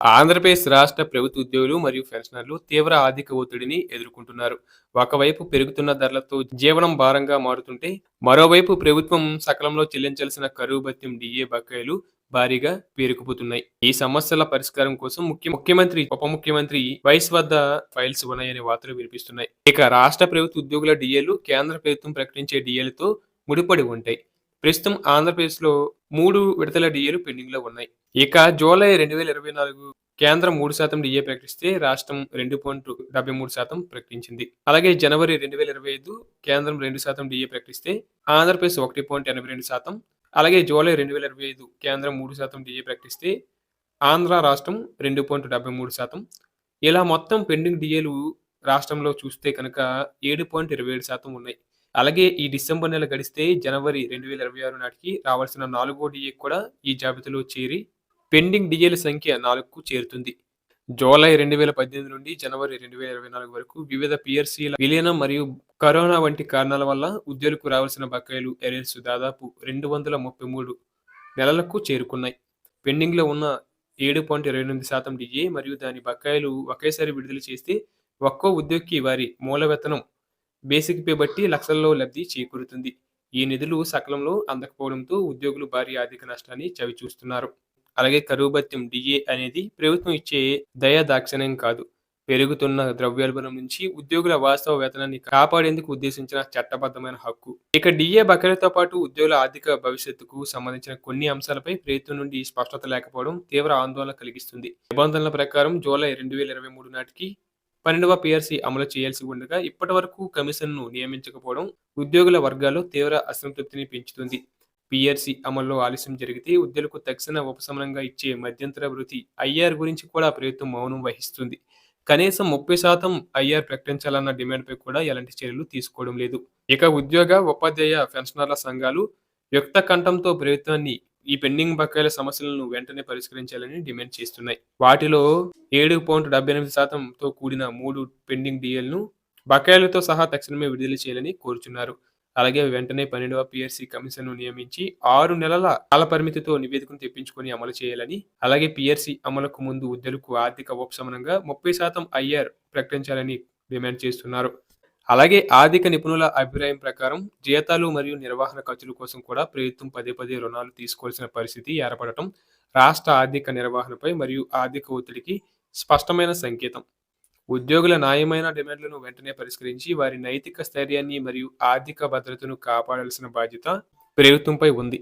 ఆంధ్రప్రదేశ్ రాష్ట్ర ప్రభుత్వ ఉద్యోగులు మరియు పెన్షనర్లు తీవ్ర ఆర్థిక ఒత్తిడిని ఎదుర్కొంటున్నారు. ఒకవైపు పెరుగుతున్న ధరలతో జీవనం భారంగా మారుతుంటే మరోవైపు ప్రభుత్వం సకాలంలో చెల్లించాల్సిన కరువు భత్యం డిఏ బకాయిలు భారీగా పేరుకుపోతున్నాయి. ఈ సమస్యల పరిష్కారం కోసం ముఖ్య ముఖ్యమంత్రి ఉప ముఖ్యమంత్రి వైస్ వద్ద ఫైల్స్ ఉన్నాయనే వార్తలు వినిపిస్తున్నాయి. ఇక రాష్ట్ర ప్రభుత్వ ఉద్యోగుల డిఏలు కేంద్ర ప్రభుత్వం ప్రకటించే డిఏలతో ముడిపడి ఉంటాయి. ప్రస్తుతం ఆంధ్రప్రదేశ్లో మూడు విడతల డిఏలు పెండింగ్లో ఉన్నాయి. ఇక జూలై రెండు వేల ఇరవై నాలుగు కేంద్రం మూడు శాతం డిఏ ప్రకటిస్తే రాష్ట్రం రెండు పాయింట్ డెబ్బై మూడు శాతం ప్రకటించింది. అలాగే జనవరి రెండు వేల ఇరవై ఐదు కేంద్రం రెండు శాతం డిఏ ప్రకటిస్తే ఆంధ్రప్రదేశ్ ఒకటి పాయింట్ ఎనభై రెండు శాతం. అలాగే జూలై రెండు వేల ఇరవై ఐదు కేంద్రం మూడు శాతం డిఏ ప్రకటిస్తే ఆంధ్ర రాష్ట్రం రెండు పాయింట్ డెబ్బై మూడు శాతం. ఇలా మొత్తం పెండింగ్ డిఏలు రాష్ట్రంలో చూస్తే కనుక ఏడు పాయింట్ ఇరవై ఏడు శాతం ఉన్నాయి. అలాగే ఈ డిసెంబర్ నెల గడిస్తే జనవరి రెండు వేల ఇరవై ఆరు నాటికి రావాల్సిన నాలుగో డిఏ కూడా ఈ జాబితాలో చేరి పెండింగ్ డిఏల సంఖ్య నాలుగుకు చేరుతుంది. జూలై రెండు వేల పద్దెనిమిది నుండి జనవరి రెండు వేల ఇరవై నాలుగు వరకు వివిధ పిఆర్సీల విలీనం మరియు కరోనా వంటి కారణాల వల్ల ఉద్యోగులకు రావాల్సిన బకాయిలు ఎరేల్స్ దాదాపు రెండు వందల ముప్పై మూడు నెలలకు చేరుకున్నాయి. పెండింగ్లో ఉన్న ఏడు పాయింట్ ఇరవై ఎనిమిది శాతం డిఏ మరియు దాని బకాయిలు ఒకేసారి విడుదల చేస్తే ఒక్కో ఉద్యోగికి వారి మూల వేతనం బేసిక్ పే బట్టి లక్షల్లో లబ్ధి చేకూరుతుంది. ఈ నిధులు సకాలంలో అందకపోవడంతో ఉద్యోగులు భారీ ఆర్థిక నష్టాన్ని చవిచూస్తున్నారు. అలాగే కరువు భత్యం డిఏ అనేది ప్రభుత్వం ఇచ్చే దయాదాక్షిణ్యం కాదు. పెరుగుతున్న ద్రవ్యోల్బణం నుంచి ఉద్యోగుల వాస్తవ వేతనాన్ని కాపాడేందుకు ఉద్దేశించిన చట్టబద్ధమైన హక్కు. ఇక డిఏ బకాయిలతో పాటు ఉద్యోగుల ఆర్థిక భవిష్యత్తుకు సంబంధించిన కొన్ని అంశాలపై ప్రభుత్వం నుండి స్పష్టత లేకపోవడం తీవ్ర ఆందోళన కలిగిస్తుంది. నిబంధనల ప్రకారం జూలై రెండు వేల ఇరవై మూడు నాటికి పన్నెండవ పిఆర్సీ అమలు చేయాల్సి ఉండగా ఇప్పటి వరకు కమిషన్ను నియమించకపోవడం ఉద్యోగుల వర్గాల్లో తీవ్ర అసంతృప్తిని పెంచుతుంది. పిఆర్సీ అమల్లో ఆలస్యం జరిగితే ఉద్యోగులకు తక్షణ ఉపశమనంగా ఇచ్చే మధ్యంతర వృత్తి ఐఆర్ గురించి కూడా ప్రభుత్వం మౌనం వహిస్తుంది. కనీసం ముప్పై శాతం ఐఆర్ ప్రకటించాలన్న డిమాండ్పై కూడా ఎలాంటి చర్యలు తీసుకోవడం లేదు. ఇక ఉద్యోగ ఉపాధ్యాయ పెన్షనర్ల సంఘాలు వ్యక్త కంఠంతో ప్రభుత్వాన్ని ఈ పెండింగ్ బకాయిల సమస్యలను వెంటనే పరిష్కరించాలని డిమాండ్ చేస్తున్నాయి. వాటిలో ఏడు పాయింట్ డెబ్బై ఎనిమిది శాతంతో కూడిన మూడు పెండింగ్ డిఎల్ను బకాయిలతో సహా తక్షణమే విడుదల చేయాలని కోరుచున్నారు. అలాగే వెంటనే పన్నెండవ పిఆర్సీ కమిషన్ను నియమించి ఆరు నెలల కాల పరిమితితో నివేదికను తెప్పించుకొని అమలు చేయాలని అలాగే పిఆర్సీ అమలుకు ముందు ఉద్యోగులకు ఆర్థిక ఉపశమనంగా ముప్పై శాతం ఐఆర్ ప్రకటించాలని డిమాండ్ చేస్తున్నారు. అలాగే ఆర్థిక నిపుణుల అభిప్రాయం ప్రకారం జీతాలు మరియు నిర్వహణ ఖర్చుల కోసం కూడా ప్రభుత్వం పదే పదే రుణాలు తీసుకోవాల్సిన పరిస్థితి ఏర్పడటం రాష్ట్ర ఆర్థిక నిర్వహణపై మరియు ఆర్థిక ఒత్తిడికి స్పష్టమైన సంకేతం. ఉద్యోగుల న్యాయమైన డిమాండ్లను వెంటనే పరిష్కరించి వారి నైతిక స్థైర్యాన్ని మరియు ఆర్థిక భద్రతను కాపాడాల్సిన బాధ్యత ప్రభుత్వంపై ఉంది.